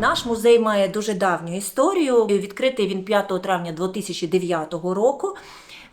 Наш музей має дуже давню історію. Відкритий він 5 травня 2009 року.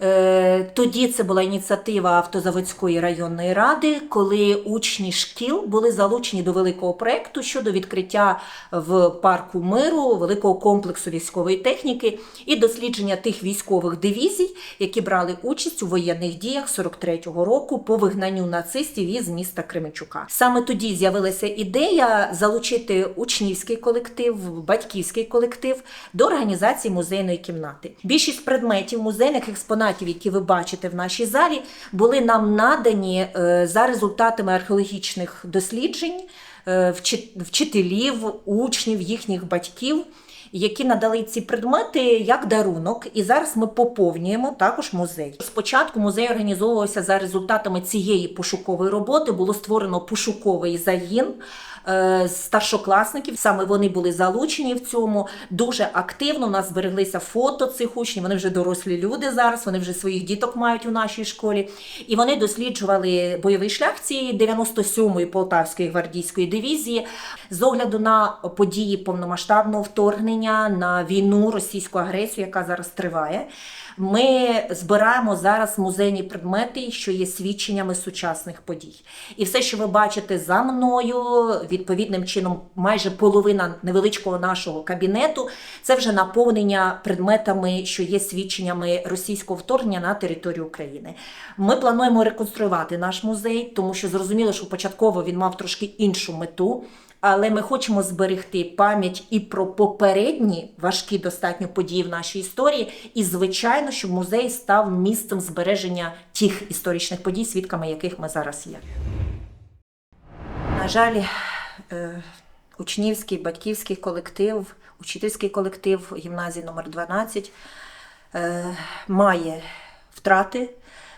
Е, Тоді це була ініціатива автозаводської районної ради, коли учні шкіл були залучені до великого проекту щодо відкриття в парку миру великого комплексу військової техніки і дослідження тих військових дивізій, які брали участь у воєнних діях 43-го року по вигнанню нацистів із міста Кременчука. Саме тоді з'явилася ідея залучити учнівський колектив, батьківський колектив до організації музейної кімнати. Більшість предметів музейних експонатів, які ви бачите в нашій залі, були нам надані е, за результатами археологічних досліджень е, вчителів, учнів, їхніх батьків. Які надали ці предмети як дарунок, і зараз ми поповнюємо також музей. Спочатку музей організовувався за результатами цієї пошукової роботи. Було створено пошуковий загін старшокласників. Саме вони були залучені в цьому дуже активно. У нас збереглися фото цих учнів. Вони вже дорослі люди зараз. Вони вже своїх діток мають у нашій школі. І вони досліджували бойовий шлях цієї 97-ї Полтавської гвардійської дивізії з огляду на події повномасштабного вторгнення на війну російську агресію, яка зараз триває. Ми збираємо зараз музейні предмети, що є свідченнями сучасних подій. І все, що ви бачите за мною, відповідним чином, майже половина невеличкого нашого кабінету, це вже наповнення предметами, що є свідченнями російського вторгнення на територію України. Ми плануємо реконструювати наш музей, тому що зрозуміло, що початково він мав трошки іншу мету. Але ми хочемо зберегти пам'ять і про попередні важкі достатньо події в нашій історії. І, звичайно, щоб музей став місцем збереження тих історичних подій, свідками яких ми зараз є. На жаль, учнівський, батьківський колектив, учительський колектив гімназії номер 12 е, має втрати.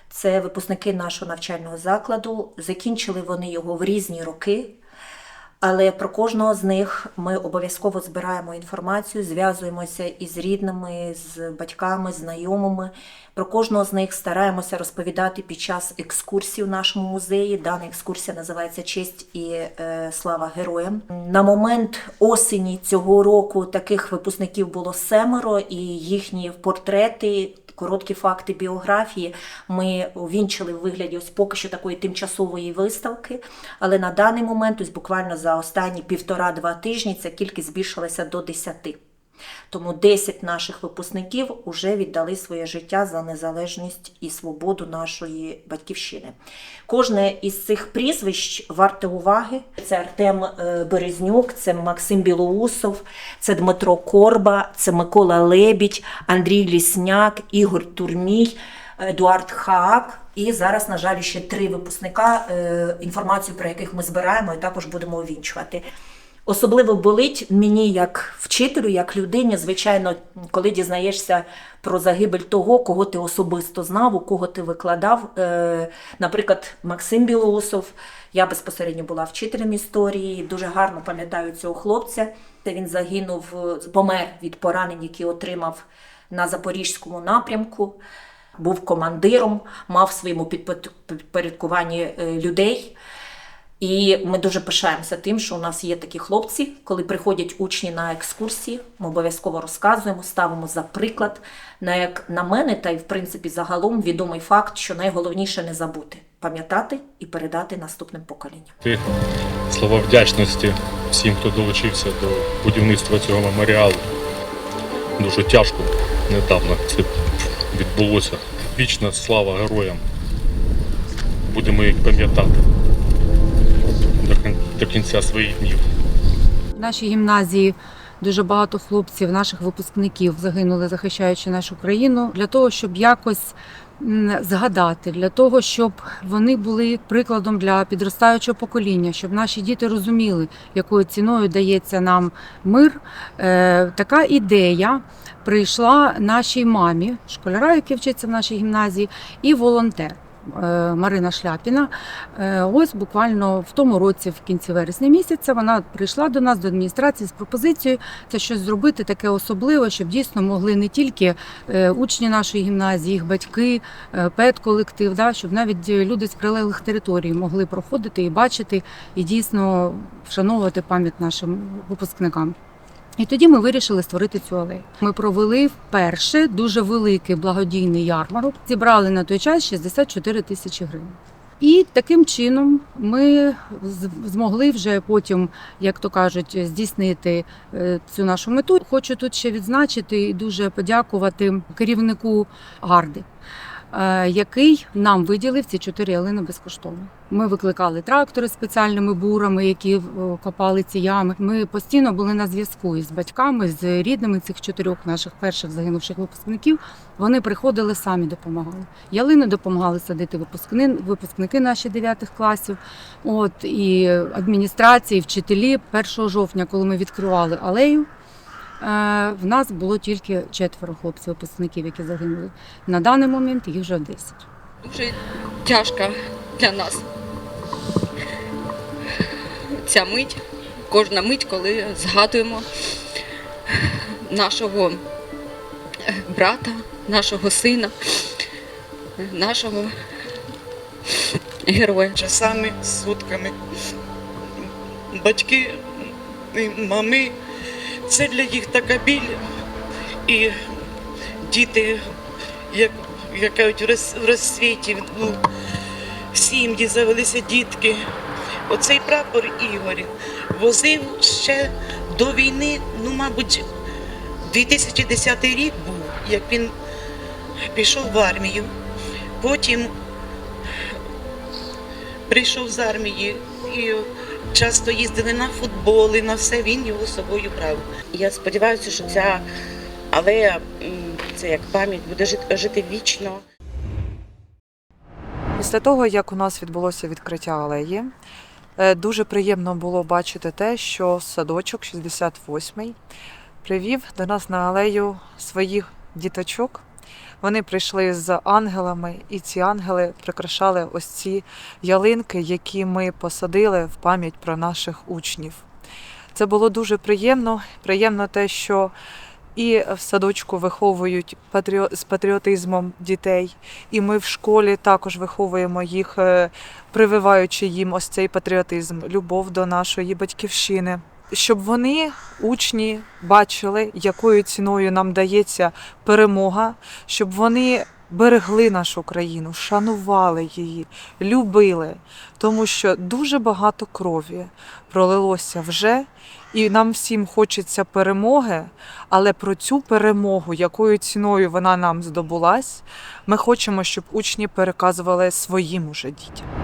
Це випускники нашого навчального закладу. Закінчили вони його в різні роки. Але про кожного з них ми обов'язково збираємо інформацію, зв'язуємося із рідними, з батьками, знайомими. Про кожного з них стараємося розповідати під час екскурсії в нашому музеї. Дана екскурсія називається Честь і е, слава героям. На момент осені цього року таких випускників було семеро, і їхні портрети короткі факти біографії ми увінчили в вигляді ось поки що такої тимчасової виставки. Але на даний момент, ось буквально за останні півтора-два тижні, ця кількість збільшилася до 10. Тому 10 наших випускників вже віддали своє життя за незалежність і свободу нашої батьківщини. Кожне із цих прізвищ варте уваги. Це Артем е, Березнюк, це Максим Білоусов, це Дмитро Корба, це Микола Лебідь, Андрій Лісняк, Ігор Турмій. Едуард Хаак, і зараз, на жаль, ще три випускника, е, інформацію про яких ми збираємо і також будемо увінчувати. Особливо болить мені як вчителю, як людині, звичайно, коли дізнаєшся про загибель того, кого ти особисто знав, у кого ти викладав. Е, Наприклад, Максим Білоусов, я безпосередньо була вчителем історії, дуже гарно пам'ятаю цього хлопця. Це він загинув, е, помер від поранень, які отримав на Запорізькому напрямку. Був командиром, мав в своєму підпоряд- підпорядкуванні е, людей. І ми дуже пишаємося тим, що у нас є такі хлопці. Коли приходять учні на екскурсії, ми обов'язково розказуємо, ставимо за приклад. На як на мене, та й в принципі загалом відомий факт, що найголовніше не забути пам'ятати і передати наступним поколінням. Ти слова вдячності всім, хто долучився до будівництва цього меморіалу. Дуже тяжко недавно це відбулося. Вічна слава героям. Будемо їх пам'ятати до кінця своїх днів. В нашій гімназії дуже багато хлопців, наших випускників загинули, захищаючи нашу країну, для того, щоб якось згадати, для того, щоб вони були прикладом для підростаючого покоління, щоб наші діти розуміли, якою ціною дається нам мир. Е, така ідея прийшла нашій мамі, школяра, який вчиться в нашій гімназії, і волонтер. Е, Марина Шляпіна. Е, Ось буквально в тому році, в кінці вересня місяця, вона прийшла до нас до адміністрації з пропозицією це щось зробити таке особливе, щоб дійсно могли не тільки е, учні нашої гімназії, їх батьки, педколектив, да, щоб навіть люди з прилеглих територій могли проходити і бачити, і дійсно вшановувати пам'ять нашим випускникам. І тоді ми вирішили створити цю алею. Ми провели вперше дуже великий благодійний ярмарок. Зібрали на той час 64 тисячі гривень. І таким чином ми змогли вже потім, як то кажуть, здійснити е, цю нашу мету. Хочу тут ще відзначити і дуже подякувати керівнику Гарди, який нам виділив ці чотири ялини безкоштовно. Ми викликали трактори спеціальними бурами, які е, копали ці ями. Ми постійно були на зв'язку із батьками, з рідними цих чотирьох наших перших загинувших випускників. Вони приходили самі допомагали. Ялини допомагали садити випускни, випускники наші дев'ятих класів. От і адміністрації, вчителі 1 жовтня, коли ми відкривали алею. Е, В нас було тільки четверо хлопців, випускників, які загинули. На даний момент їх вже 10. дуже тяжка для нас. Ця мить, кожна мить, коли згадуємо нашого брата, нашого сина, нашого героя. часами, сутками. Батьки і мами, це для їх така біль. І діти, як, як кажуть, в розсвіті, ну, сім'ї завелися дітки. Оцей прапор Ігор возив ще до війни, ну, мабуть, 2010 рік був, як він пішов в армію. Потім прийшов з армії і часто їздили на футболи, на все він його з собою брав. Я сподіваюся, що ця алея, це як пам'ять, буде жити, жити вічно. Після того, як у нас відбулося відкриття алеї, е, дуже приємно було бачити те, що садочок 68-й привів до нас на алею своїх діточок. Вони прийшли з ангелами, і ці ангели прикрашали ось ці ялинки, які ми посадили в пам'ять про наших учнів. Це було дуже приємно. Приємно те, що і в садочку виховують з патріотизмом дітей, і ми в школі також виховуємо їх, е, прививаючи їм ось цей патріотизм, любов до нашої батьківщини. Щоб вони, учні, бачили, якою ціною нам дається перемога, щоб вони берегли нашу країну, шанували її, любили, тому що дуже багато крові пролилося вже, і нам всім хочеться перемоги, але про цю перемогу, якою ціною вона нам здобулась, ми хочемо, щоб учні переказували своїм уже дітям.